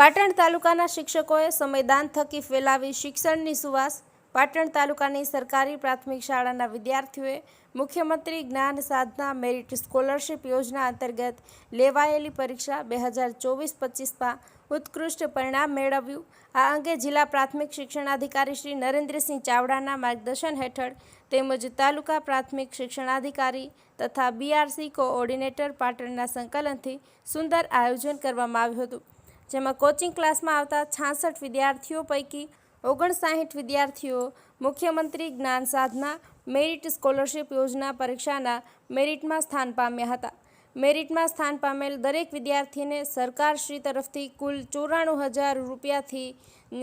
પાટણ તાલુકાના શિક્ષકોએ સમયદાન થકી ફેલાવી શિક્ષણની સુવાસ. પાટણ તાલુકાની સરકારી પ્રાથમિક શાળાના વિદ્યાર્થીઓએ મુખ્યમંત્રી જ્ઞાન સાધના મેરિટ સ્કોલરશિપ યોજના અંતર્ગત લેવાયેલી પરીક્ષા બે હજાર ચોવીસ પચીસમાં ઉત્કૃષ્ટ પરિણામ મેળવ્યું. આ અંગે જિલ્લા પ્રાથમિક શિક્ષણાધિકારી શ્રી નરેન્દ્રસિંહ ચાવડાના માર્ગદર્શન હેઠળ તેમજ તાલુકા પ્રાથમિક શિક્ષણાધિકારી તથા બીઆરસી કોઓર્ડિનેટર પાટણના સંકલનથી સુંદર આયોજન કરવામાં આવ્યું હતું. જેમાં કોચિંગ ક્લાસમાં આવતા છાસઠ વિદ્યાર્થીઓ પૈકી ઓગણસાઠ વિદ્યાર્થીઓ મુખ્યમંત્રી જ્ઞાન સાધના મેરિટ સ્કોલરશિપ યોજના પરીક્ષાના મેરિટમાં સ્થાન પામ્યા હતા. મેરિટમાં સ્થાન પામેલ દરેક વિદ્યાર્થીને સરકારશ્રી તરફથી કુલ ચોરાણું હજાર રૂપિયાથી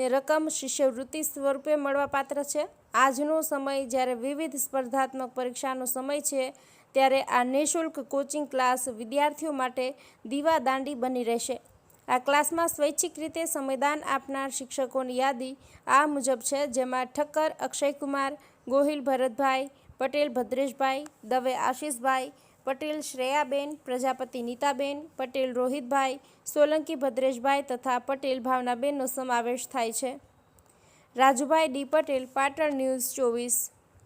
રકમ શિષ્યવૃત્તિ સ્વરૂપે મળવાપાત્ર છે. આજનો સમય જ્યારે વિવિધ સ્પર્ધાત્મક પરીક્ષાનો સમય છે, ત્યારે આ નિઃશુલ્ક કોચિંગ ક્લાસ વિદ્યાર્થીઓ માટે દીવાદાંડી બની રહેશે. આ ક્લાસમાં સ્વૈચ્છિક રીતે સમયદાન આપનાર શિક્ષકોની યાદી આ મુજબ છે, જેમાં ઠક્કર, અક્ષયકુમાર, ગોહિલ ભરતભાઈ, પટેલ ભદ્રેશભાઈ, દવે આશિષભાઈ, પટેલ શ્રેયાબેન, પ્રજાપતિ નીતાબેન, પટેલ રોહિતભાઈ, સોલંકી ભદ્રેશભાઈ તથા પટેલ ભાવનાબેનનો સમાવેશ થાય છે. રાજુભાઈ ડી પટેલ, પાટણ ન્યૂઝ ચોવીસ.